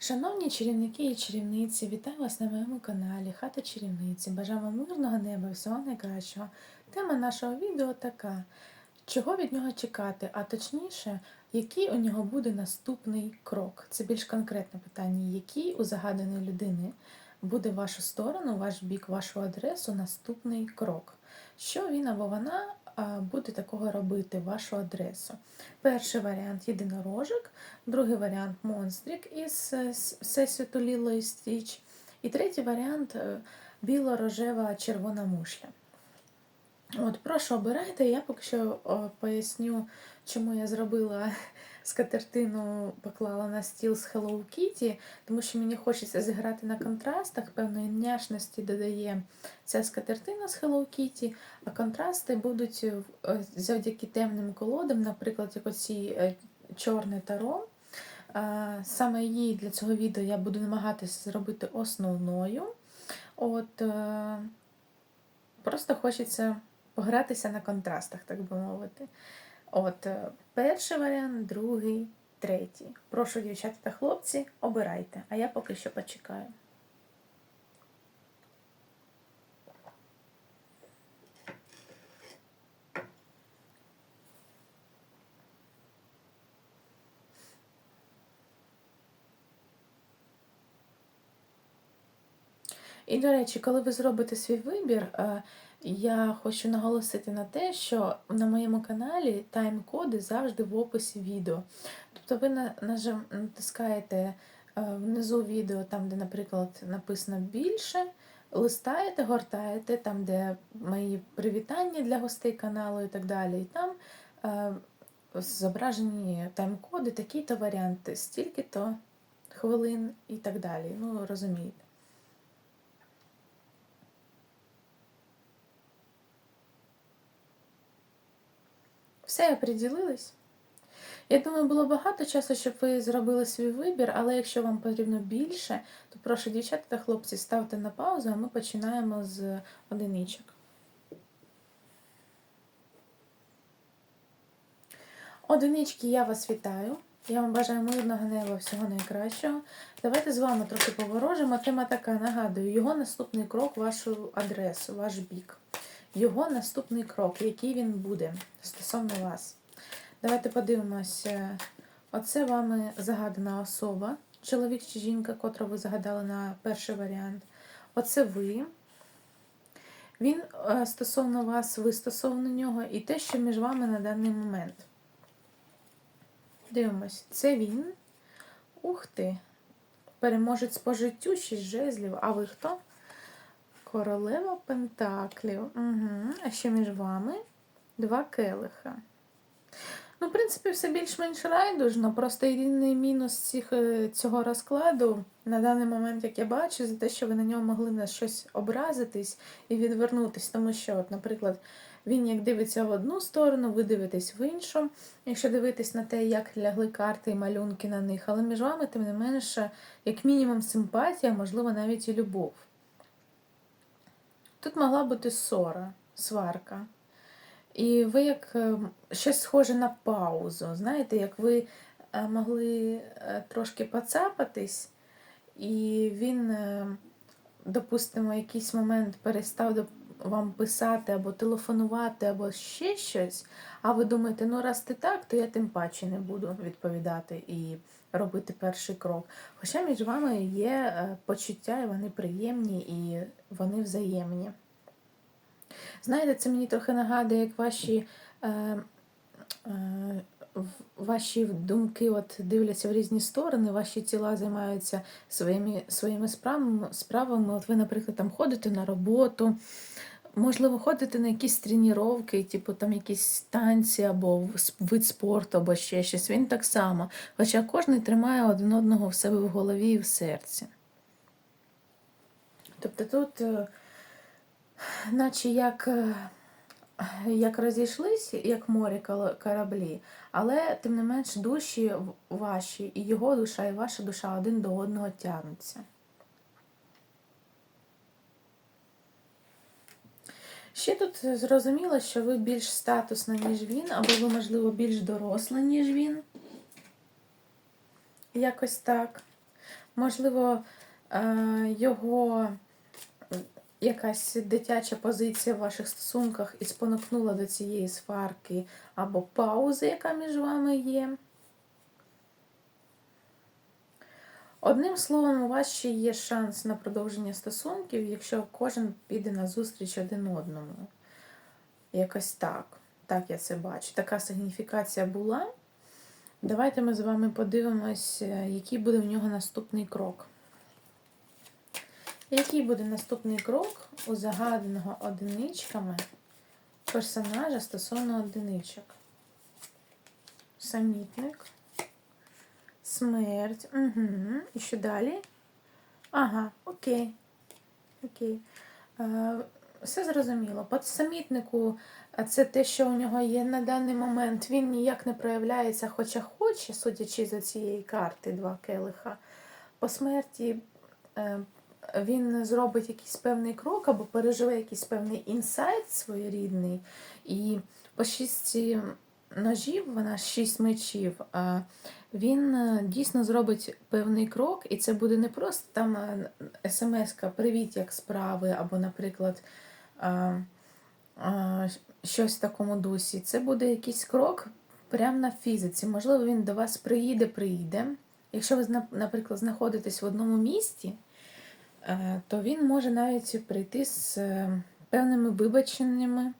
Шановні чарівники і чарівниці, вітаю вас на моєму каналі Хата Чарівниці. Бажаю вам мирного неба і всього найкращого. Тема нашого відео така: чого від нього чекати, а точніше, який у нього буде наступний крок. Це більш конкретне питання, який у загаданої людини буде в вашу сторону, ваш бік, вашу адресу наступний крок. Що він або вона буде такого робити вашу адресу? Перший варіант єдинорожик, другий варіант монстрик із с- Всесвіту Ліло і Стіч, і третій варіант е, біло-рожева червона мушля. От, прошу обирайте, я поки що поясню, чому я зробила скатертину, поклала на стіл з Hello Kitty, тому що мені хочеться зіграти на контрастах, певної няшності додає ця скатертина з Hello Kitty, а контрасти будуть е, завдяки темним колодам, наприклад, як оці е, чорне таро. Саме її для цього відео я буду намагатися зробити основною. От, е, просто хочеться погратися на контрастах, так би мовити. От, е, перший варіант, другий, третій. Прошу, дівчата та хлопці, обирайте, а я поки що почекаю. І, до речі, коли ви зробите свій вибір, е, я хочу наголосити на те, що на моєму каналі тайм-коди завжди в описі відео. Тобто ви натискаєте е, внизу відео, там, де, наприклад, написано більше, листаєте, гортаєте, там, де мої привітання для гостей каналу і так далі. І там е, зображені тайм-коди, такі-то варіанти, стільки-то хвилин і так далі. Ну, розумієте. Все, оприділились? Я думаю, було багато часу, щоб ви зробили свій вибір, але якщо вам потрібно більше, то прошу дівчата та хлопці ставте на паузу, а ми починаємо з одиничок. Одинички, я вас вітаю. Я вам бажаю мирного неба, всього найкращого. Давайте з вами трохи поворожимо. Тема така, нагадую, його наступний крок, вашу адресу, ваш бік. Його наступний крок, який він буде стосовно вас. Давайте подивимося. Оце вами загадана особа, чоловік чи жінка, котру ви загадали на перший варіант. Оце ви. Він е, стосовно вас, ви стосовно нього, і те, що між вами на даний момент. Дивимось, це він. Ух ти! Переможець по життю, шість жезлів. А ви хто? Королева Пентаклів. Угу. А що між вами? Два келиха. Ну, в принципі, все більш-менш райдужно. Просто єдиний мінус цих, е, цього розкладу на даний момент, як я бачу, за те, що ви на нього могли на щось образитись і відвернутись. Тому що, от, наприклад, він як дивиться в одну сторону, ви дивитесь в іншу. Якщо дивитись на те, як лягли карти і малюнки на них, але між вами, тим не менше, як мінімум, симпатія, можливо, навіть і любов. Тут могла бути ссора, сварка. І ви як е, щось схоже на паузу. Знаєте, як ви е, могли е, трошки поцапатись, і він, допустимо, якийсь момент перестав вам писати або телефонувати, або ще щось, а ви думаєте, ну раз ти так, то я тим паче не буду відповідати і робити перший крок. Хоча між вами є е, почуття, і вони приємні, і вони взаємні. Знаєте, це мені трохи нагадує, як ваші, е, е, ваші думки от дивляться в різні сторони, ваші тіла займаються своїми, своїми справами, справами. От ви, наприклад, там ходите на роботу, можливо, ходите на якісь тренування, типу там якісь танці або вид спорту, або ще щось. Він так само. Хоча кожен тримає один одного в себе в голові і в серці. Тобто тут. е, наче як, е, як розійшлись, як море кораблі, але тим не менш душі ваші, і його душа, і ваша душа один до одного тягнуться. Ще тут зрозуміло, що ви більш статусна, ніж він, або ви, можливо, більш доросла, ніж він. Якось так. Можливо, е, його якась дитяча позиція в ваших стосунках і спонукнула до цієї сварки або паузи, яка між вами є. Одним словом, у вас ще є шанс на продовження стосунків, якщо кожен піде на зустріч один одному. Якось так. Так я це бачу. Така сигніфікація була. Давайте ми з вами подивимось, е, який буде в нього наступний крок. Який буде наступний крок у загаданого одиничками персонажа стосовно одиничок? Самітник. Смерть. Угу. І що далі? Ага, окей. Окей. Е, все зрозуміло. По самітнику це те, що у нього є на даний момент. Він ніяк не проявляється, хоча хоче, судячи за цієї карти, два келиха. По смерті е, він зробить якийсь певний крок або переживе якийсь певний інсайт своєрідний. І по шісті ножів, вона шість мечів, він е, дійсно зробить певний крок, і це буде не просто там смс-ка Привіт, як справи, або, наприклад, щось в такому дусі. Це буде якийсь крок прямо на фізиці. Можливо, він до вас приїде, приїде. Якщо ви, наприклад, знаходитесь в одному місті, е, то він може навіть прийти з е, певними вибаченнями.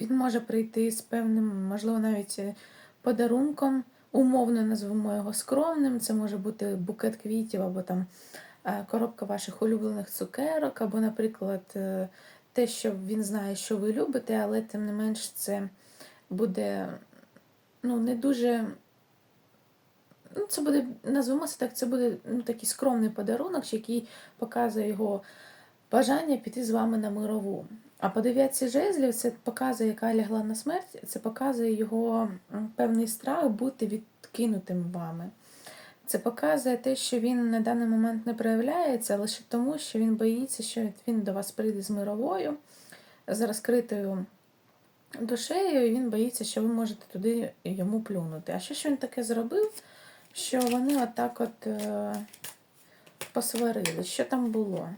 Він може прийти з певним, можливо, навіть подарунком, умовно назвемо його скромним. Це може бути букет квітів, або там е, коробка ваших улюблених цукерок, або, наприклад, те, що він знає, що ви любите, але тим не менш це буде ну, не дуже. Ну, Це буде, назвемо це так, це буде ну, такий скромний подарунок, який показує його бажання піти з вами на мирову. А по дев'ятці жезлів це показує, яка лягла на смерть, це показує його певний страх бути відкинутим вами. Це показує те, що він на даний момент не проявляється лише тому, що він боїться, що він до вас прийде з мировою, з розкритою душею, і він боїться, що ви можете туди йому плюнути. А що ж він таке зробив? Що вони отак от е, посварили? Що там було?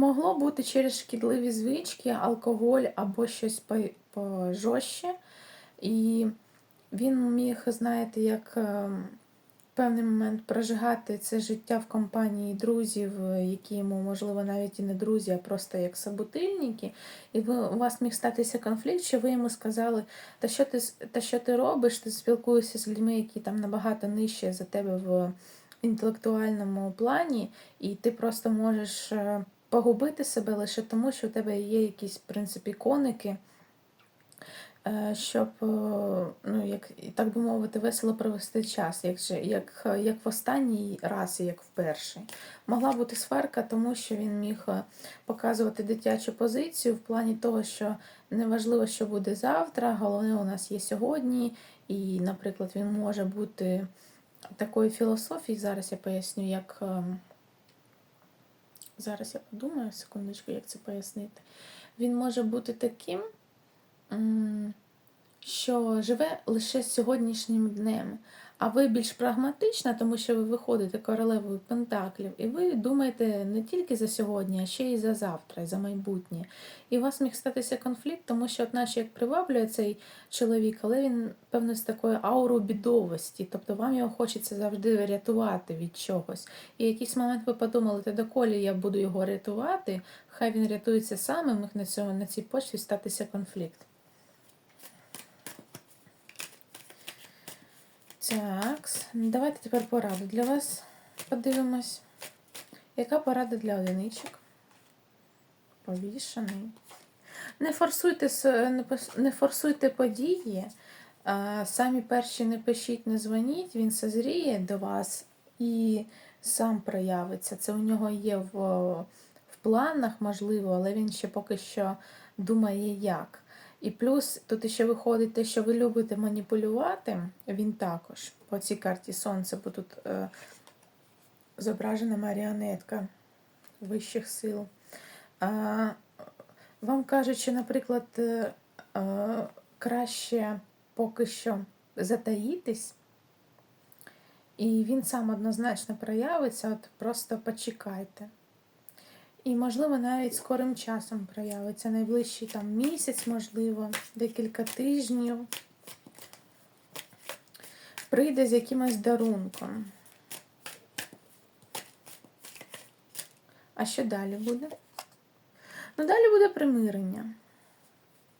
Могло бути через шкідливі звички, алкоголь або щось пожорстче. І він міг, знаєте, як е, певний момент прожигати це життя в компанії друзів, які йому, можливо, навіть і не друзі, а просто як собутильники. І ви, у вас міг статися конфлікт, що ви йому сказали, та що ти та що ти робиш, ти спілкуєшся з людьми, які там набагато нижче за тебе в інтелектуальному плані, і ти просто можеш е, погубити себе лише тому, що у тебе є якісь, в принципі, коники. Е, щоб, е, ну, як так би мовити, весело провести час, як як, як в останній раз, як в перший. Могла бути сварка, тому що він міг е, показувати дитячу позицію в плані того, що неважливо, що буде завтра, головне у нас є сьогодні, і, наприклад, він може бути такої філософії, зараз я поясню, як. Зараз я подумаю, секундочку, як це пояснити. Він може бути таким що живе лише сьогоднішнім днем. А ви більш прагматична, тому що ви виходите королевою Пентаклів, і ви думаєте не тільки за сьогодні, а ще й за завтра, і за майбутнє. І у вас міг статися конфлікт, тому що, от наче як приваблює цей чоловік, але він, певно, з такою аурою бідовості. Тобто вам його хочеться завжди рятувати від чогось. І в якийсь момент ви подумали, та доколі я буду його рятувати, хай він рятується сам, і міг на цьому на цій почві статися конфлікт. Так, давайте тепер пораду для вас подивимось. Яка порада для одиничок? Повішений. Не форсуйте не форсуйте події, самі перші не пишіть, не дзвоніть, він созріє до вас і сам проявиться. Це у нього є в, в планах, можливо, але він ще поки що думає, як. І плюс тут ще виходить те, що ви любите маніпулювати, він також по цій карті Сонце, бо тут е, зображена маріонетка вищих сил. А, Вам кажуть, що, наприклад, е, е, краще поки що затаїтись, і він сам однозначно проявиться, от просто почекайте. І, можливо, навіть скорим часом проявиться. Найближчий там місяць, можливо, декілька тижнів. Прийде з якимось дарунком. А що далі буде? Ну, далі буде примирення.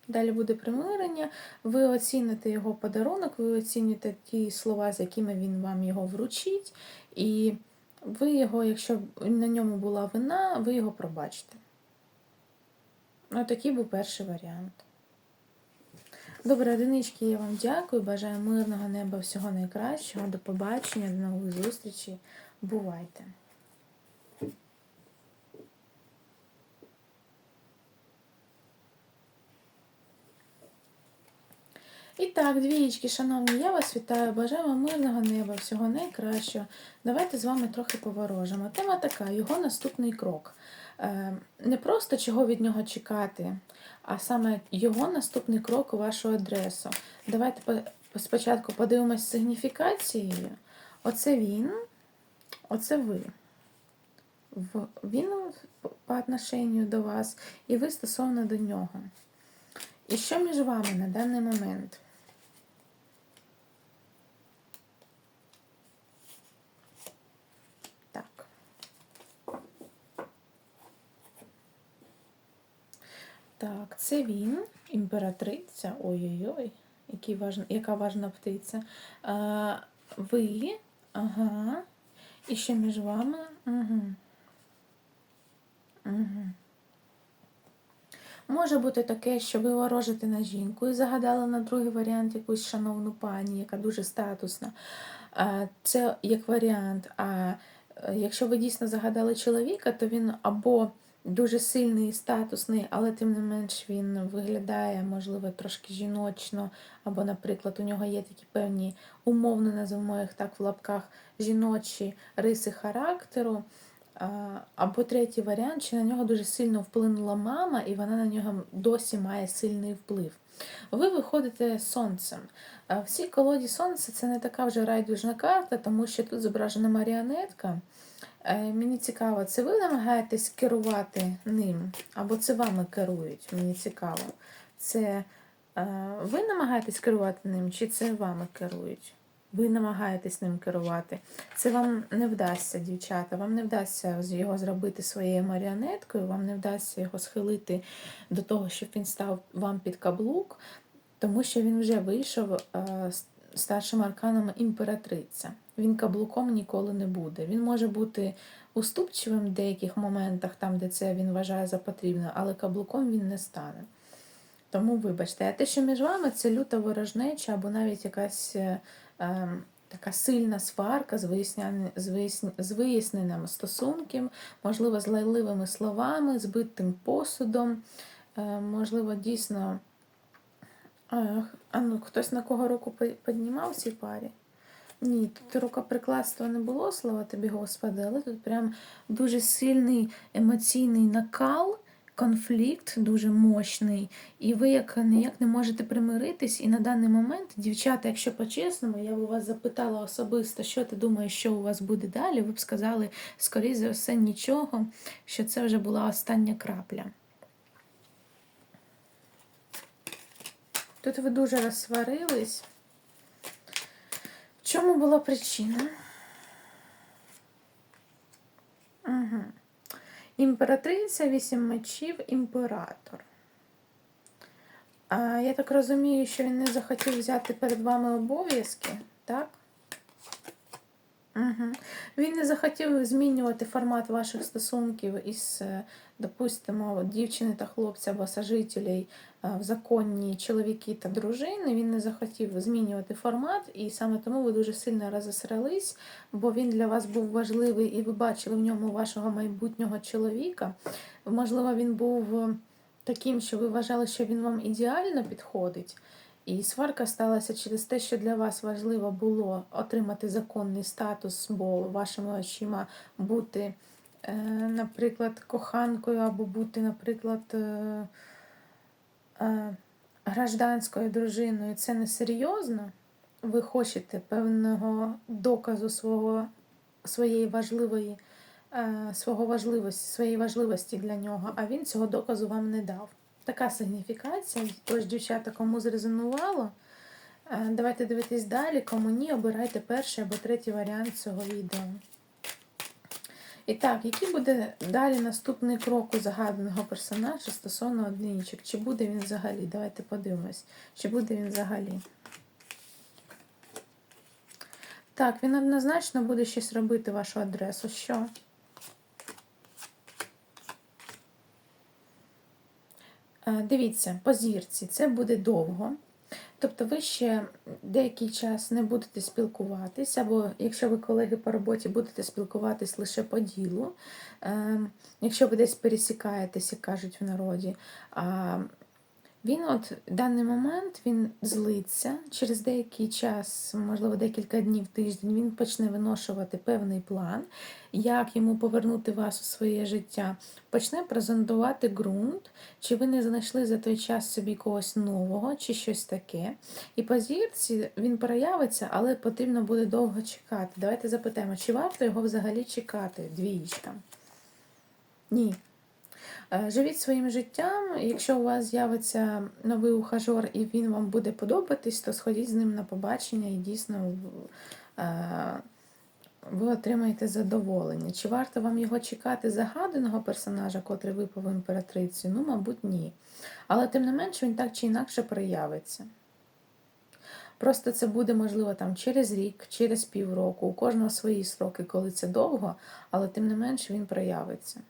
Далі буде примирення, ви оціните його подарунок, ви оціните ті слова, з якими він вам його вручить, і ви його, якщо на ньому була вина, ви його пробачите. Отакий був перший варіант. Добре, одинички, я вам дякую. Бажаю мирного неба, всього найкращого. До побачення, до нових зустрічей. Бувайте! І так, двієчки, шановні, я вас вітаю, бажаю вам мирного неба, всього найкращого. Давайте з вами трохи поворожимо. Тема така, його наступний крок. Е, не просто чого від нього чекати, а саме його наступний крок у вашу адресу. Давайте спочатку подивимось сигніфікацією. Оце він, оце ви. Він по отношенню до вас, і ви стосовно до нього. І що між вами на даний момент? Так, це він, імператриця. Ой-ой-ой, важна, яка важна птиця. А, Ви, ага. І ще між вами. Угу. Угу. Може бути таке, що ви ворожите на жінку і загадали на другий варіант якусь шановну пані, яка дуже статусна. Це як варіант. А е, якщо ви дійсно загадали чоловіка, то він або дуже сильний і статусний, але тим не менш він виглядає, можливо, трошки жіночно, або, наприклад, у нього є такі певні умовно називаємо їх так в лапках жіночі риси характеру. Або третій варіант, чи на нього дуже сильно вплинула мама, і вона на нього досі має сильний вплив. Ви виходите сонцем. В цій колоді сонце це не така вже райдужна карта, тому що тут зображена маріонетка. Е, мені цікаво, це ви намагаєтесь керувати ним, або це вами керують? Мені цікаво. Це е, ви намагаєтесь керувати ним, чи це вами керують? Ви намагаєтесь ним керувати. Це вам не вдасться, дівчата, вам не вдасться його зробити своєю маріонеткою, вам не вдасться його схилити до того, щоб він став вам під каблук, тому що він вже вийшов е, старшим арканом імператриця. Він каблуком ніколи не буде. Він може бути уступчивим в деяких моментах, там, де це він вважає за потрібне, але каблуком він не стане. Тому, вибачте, а те, що між вами це люта ворожнеча або навіть якась е, ем, така сильна сварка з виясненням з виясненням стосунків, можливо, з лайливими словами, збитим посудом, е, можливо, дійсно. А ну, хтось на кого руку піднімав в цій парі? Ні, тут рукоприкладства не було, слава тобі, Господи, але тут прям дуже сильний емоційний накал, конфлікт дуже мощний. І ви як ніяк не можете примиритись. І на даний момент, дівчата, якщо по-чесному, я б у вас запитала особисто, що ти думаєш, що у вас буде далі, ви б сказали, скоріше за все, нічого, що це вже була остання крапля. Тут ви дуже розсварились. Чому була причина? Угу. Імператриця, вісім мечів, імператор. А, Я так розумію, що він не захотів взяти перед вами обов'язки, так? Угу. Він не захотів змінювати формат ваших стосунків із, е, допустимо, дівчини та хлопця або сожителей е, в законні чоловіки та дружини. Він не захотів змінювати формат, і саме тому ви дуже сильно розосрались, бо він для вас був важливий і ви бачили в ньому вашого майбутнього чоловіка. Можливо, він був е, таким, що ви вважали, що він вам ідеально підходить. І сварка сталася через те, що для вас важливо було отримати законний статус, бо вашими очима бути, е, наприклад, коханкою, або бути, наприклад, е, е, гражданською дружиною це не серйозно. ви хочете певного доказу свого, своєї важливої, свого важливості, своєї важливості для нього, а він цього доказу вам не дав. Така сигніфікація. Тож, дівчата, кому зрезонувало, е, давайте дивитись далі. Кому ні, обирайте перший або третій варіант цього відео. І так, який буде далі наступний крок у загаданого персонажа стосовно одиничок? Чи буде він взагалі? Давайте подивимось. Чи буде він взагалі? Так, він однозначно буде щось робити вашу адресу. Що? Дивіться, по зірці, це буде довго. Тобто ви ще деякий час не будете спілкуватись, або якщо ви колеги по роботі будете спілкуватись лише по ділу, е, якщо ви десь пересікаєтесь, як кажуть в народі, а він от в даний момент він злиться через деякий час, можливо, декілька днів тиждень, він почне виношувати певний план, як йому повернути вас у своє життя, почне презентувати ґрунт, чи ви не знайшли за той час собі когось нового, чи щось таке. І по зірці він проявиться, але потрібно буде довго чекати. Давайте запитаємо, чи варто його взагалі чекати, двієчка? Ні. Е, Живіть своїм життям. Якщо у вас з'явиться новий ухажор і він вам буде подобатись, то сходіть з ним на побачення і дійсно е, ви отримаєте задоволення. Чи варто вам його чекати загаданого персонажа, котрий випав в імператриці? Ну, мабуть, ні. Але тим не менше він так чи інакше проявиться. Просто це буде, можливо, там через рік, через півроку, у кожного свої сроки, коли це довго, але тим не менше він проявиться.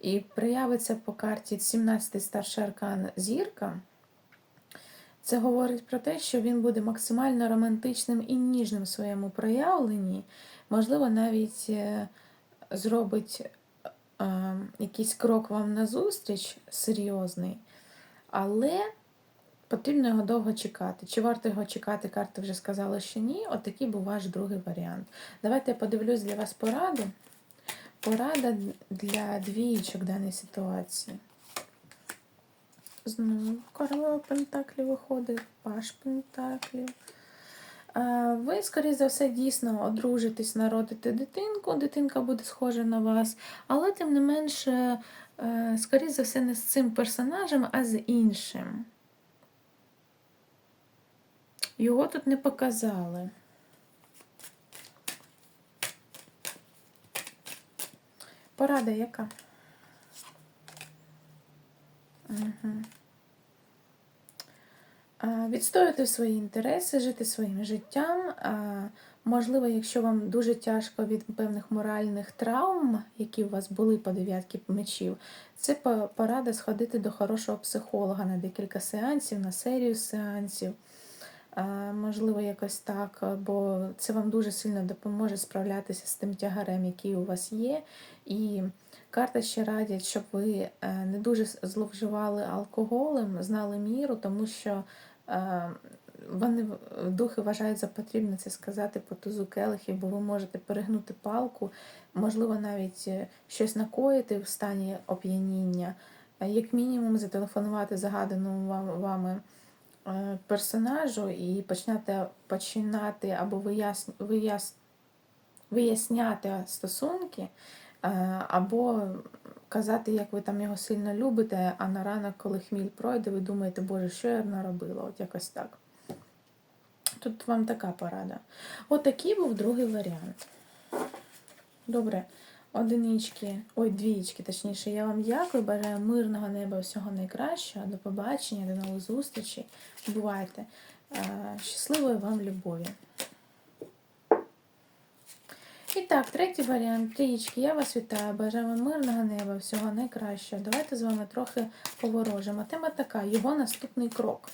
І проявиться по карті 17-й старший аркан зірка. Це говорить про те, що він буде максимально романтичним і ніжним в своєму проявленні. Можливо, навіть е, зробить е, якийсь крок вам назустріч серйозний, але потрібно його довго чекати. Чи варто його чекати, карти вже сказала, що ні. От був ваш другий варіант. Давайте я подивлюсь для вас пораду. Порада для двієчок в даній ситуації. Знову королева Пентаклів виходить, паш Пентаклів. Ви, скоріше за все, дійсно одружитесь, народите дитинку, дитинка буде схожа на вас, але, тим не менше, скоріше за все, не з цим персонажем, а з іншим. Його тут не показали. Порада яка? Угу. Відстоювати свої інтереси, жити своїм життям. Можливо, якщо вам дуже тяжко від певних моральних травм, які у вас були по дев'ятки мечів, це порада сходити до хорошого психолога на декілька сеансів, на серію сеансів. Можливо, якось так, бо це вам дуже сильно допоможе справлятися з тим тягарем, який у вас є. І карта ще радять, щоб ви е, не дуже зловживали алкоголем, знали міру, тому що е, вони духи вважають за потрібне це сказати по тузу келихів, бо ви можете перегнути палку, можливо, навіть е, щось накоїти в стані оп'яніння, як мінімум, зателефонувати загаданому вами. Персонажу і починати починати або вияс, вияс, виясняти стосунки, або казати, як ви там його сильно любите, а на ранок, коли хміль пройде, ви думаєте, Боже, що я наробила? От якось так. Тут вам така порада. От був другий варіант. Добре, одинички, ой, двічки, точніше, я вам дякую. Бажаю мирного неба, всього найкращого. До побачення, до нових зустрічей. Бувайте. Щасливої вам любові! І так, третій варіант. Трієчки, я вас вітаю. Бажаю вам мирного неба, всього найкращого. Давайте з вами трохи поворожимо. Тема така, його наступний крок.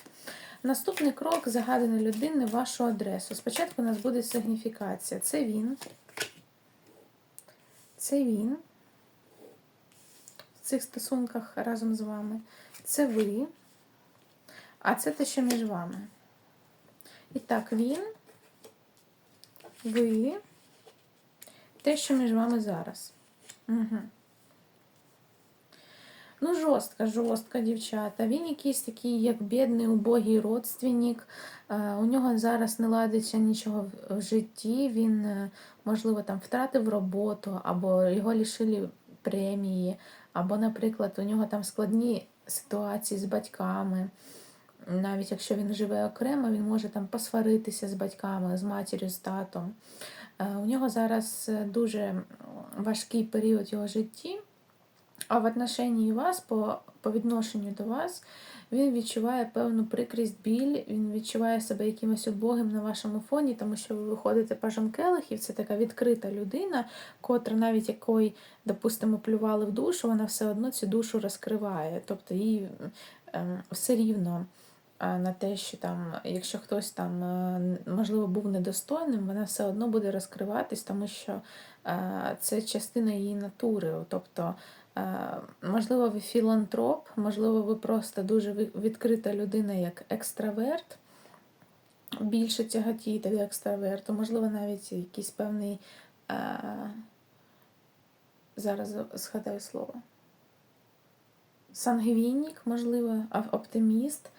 Наступний крок загаданої людини вашу адресу. Спочатку у нас буде сигніфікація. Це він. Це він. В цих стосунках разом з вами. Це ви. А це те, що між вами. І так, він, ви те, що між вами зараз. Угу. Ну, жорстка, жорстка дівчата. Він якийсь такий, як бідний, убогий родственник. Е, У нього зараз не ладиться нічого в- житті. Він, е, можливо, там втратив роботу, або його лишили премії, або, наприклад, у нього там складні ситуації з батьками. Навіть якщо він живе окремо, він може там посваритися з батьками, з матір'ю, з татом. Е, У нього зараз дуже важкий період його житті, а в отношенні вас, по, по відношенню до вас, він відчуває певну прикрість, біль, він відчуває себе якимось убогим на вашому фоні, тому що ви виходите пажем келихів, це така відкрита людина, котра навіть якої, допустимо, плювали в душу, вона все одно цю душу розкриває. Тобто їй ем, все рівно на те, що там, якщо хтось там, е, можливо, був недостойним, вона все одно буде розкриватись, тому що е, це частина її натури. Тобто, е, можливо, ви філантроп, можливо, ви просто дуже відкрита людина як екстраверт. Більше тяготієте до екстраверту, можливо, навіть якийсь певний. Е, зараз згадаю слово. Сангвінік, можливо, оптиміст.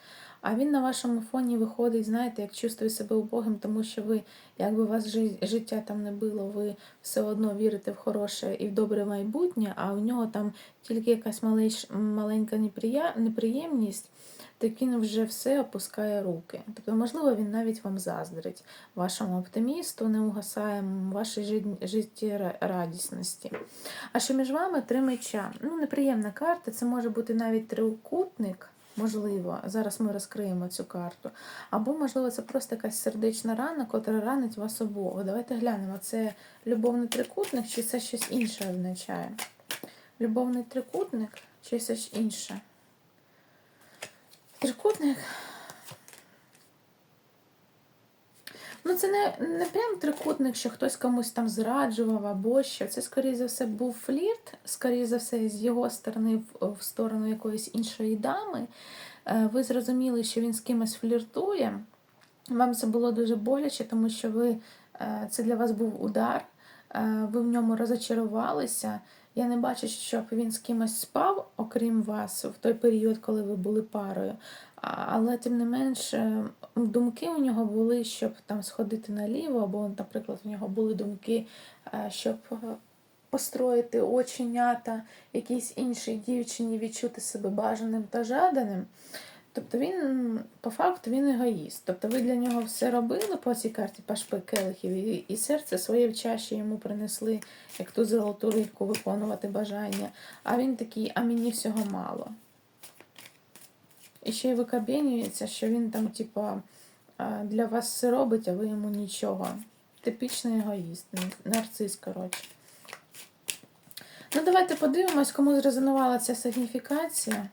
А він на вашому фоні виходить, знаєте, як чувствує себе убогим, тому що ви, якби вас життя там не було, ви все одно вірите в хороше і в добре майбутнє, а у нього там тільки якась маленька неприємність, так він вже все опускає руки. Тобто, можливо, він навіть вам заздрить, вашому оптимісту, не угасає вашій жит- життєрадісності. А що між вами три меча? Ну, неприємна карта, це може бути навіть трикутник. Можливо, зараз ми розкриємо цю карту. Або, можливо, це просто якась сердечна рана, котра ранить вас обох. Давайте глянемо, це любовний трикутник, чи це щось інше означає? Любовний трикутник, чи щось інше? Трикутник. Ну, це не, не прям трикутник, що хтось комусь там зраджував або що. Це, скоріше за все, був флірт, скоріше за все, з його сторони в, сторону якоїсь іншої дами. Е, Ви зрозуміли, що він з кимось фліртує. Вам це було дуже боляче, тому що ви, е, це для вас був удар, е, ви в ньому розочарувалися. Я не бачу, щоб він з кимось спав, окрім вас, в той період, коли ви були парою. Але тим не менш, е, думки у нього були, щоб там сходити наліво, або, наприклад, у нього були думки, е, щоб е, построїти оченята якійсь іншій дівчині, відчути себе бажаним та жаданим. Тобто він, по факту, він егоїст. Тобто ви для нього все робили по цій карті пашпи келихів, і, і серце своє в чаші йому принесли, як ту золоту рибку виконувати бажання. А він такий, а мені всього мало. І ще й викабенюється, що він там, типа, для вас все робить, а ви йому нічого. Типічний егоїст, нарцис, коротше. Ну, давайте подивимось, кому зрезонувала ця сигніфікація.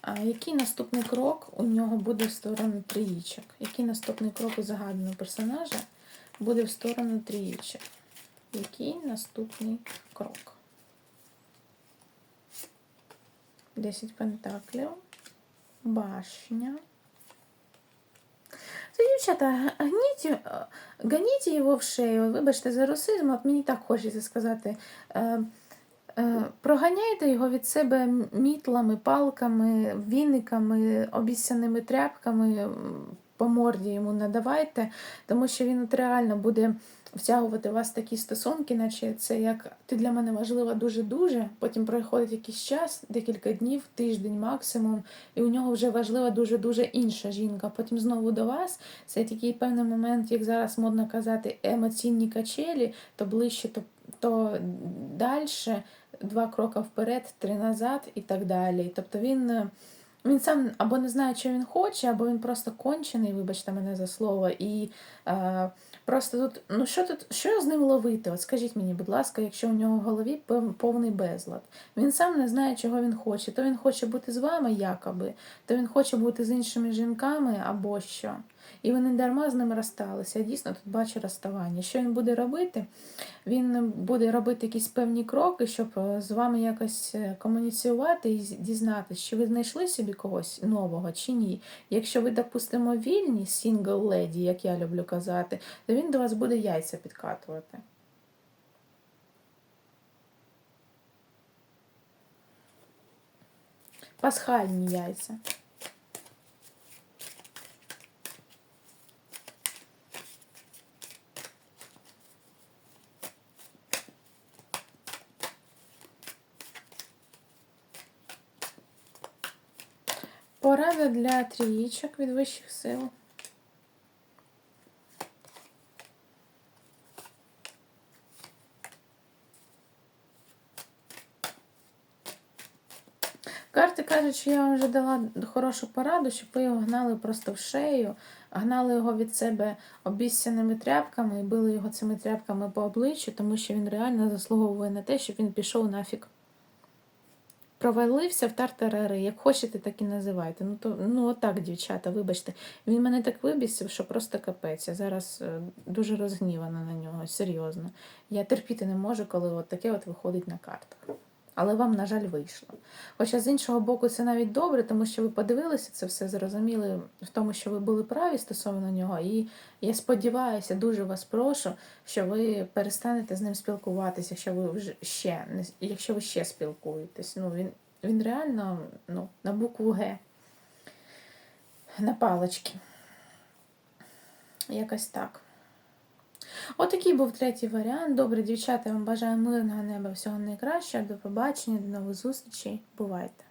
А який наступний крок у нього буде в сторону трієчок? Який наступний крок у загаданого персонажа буде в сторону трієчок? Який наступний крок? 10 пентаклів. Башня. Дівчата, гніть, е, ганіть його в шею. Вибачте за русизм, от мені так хочеться сказати. Е, е, Проганяйте його від себе мітлами, палками, віниками, обіцяними тряпками по морді йому надавайте, тому що він от реально буде втягувати вас в такі стосунки, наче це як ти для мене важлива дуже-дуже. Потім проходить якийсь час, декілька днів, тиждень максимум, і у нього вже важлива дуже-дуже інша жінка. Потім знову до вас. Це такий певний момент, як зараз модно казати, емоційні качелі, то ближче, то, то далі, два кроки вперед, три назад і так далі. Тобто він. Він сам або не знає, що він хоче, або він просто кончений, вибачте мене за слово, і е, просто тут, ну що тут, що з ним ловити? От скажіть мені, будь ласка, якщо у нього в голові повний безлад. Він сам не знає, чого він хоче. То він хоче бути з вами, якоби, то він хоче бути з іншими жінками або що. І ви не дарма з ним розсталися. Я дійсно тут бачу розставання. Що він буде робити? Він буде робити якісь певні кроки, щоб е, з вами якось е, комуніціювати і дізнатися, чи ви знайшли собі когось нового чи ні. Якщо ви, допустимо, вільні, сінгл леді, як я люблю казати, то він до вас буде яйця підкатувати. Пасхальні яйця. Порада для трієчок від вищих сил. Карти кажуть, що я вам вже дала хорошу пораду, щоб ви його гнали просто в шею, гнали його від себе обіцяними тряпками і били його цими тряпками по обличчю, тому що він реально заслуговує на те, щоб він пішов нафіг. Провалився в тартарари, як хочете, так і називайте. Ну, то, ну отак, дівчата, вибачте. Він мене так вибісив, що просто капець. Я зараз е, дуже розгнівана на нього, серйозно. Я терпіти не можу, коли от таке от виходить на картах. Але вам, на жаль, вийшло. Хоча з іншого боку, це навіть добре, тому що ви подивилися це все, зрозуміли в тому, що ви були праві стосовно нього. І я сподіваюся, дуже вас прошу, що ви перестанете з ним спілкуватися, якщо ви вже ще якщо ви ще спілкуєтесь. Ну він, він реально ну, на букву Г. На палички. Якось так. Отакий був третій варіант. Добре, дівчата, я вам бажаю мирного неба, всього найкращого. До побачення, до нових зустрічей. Бувайте!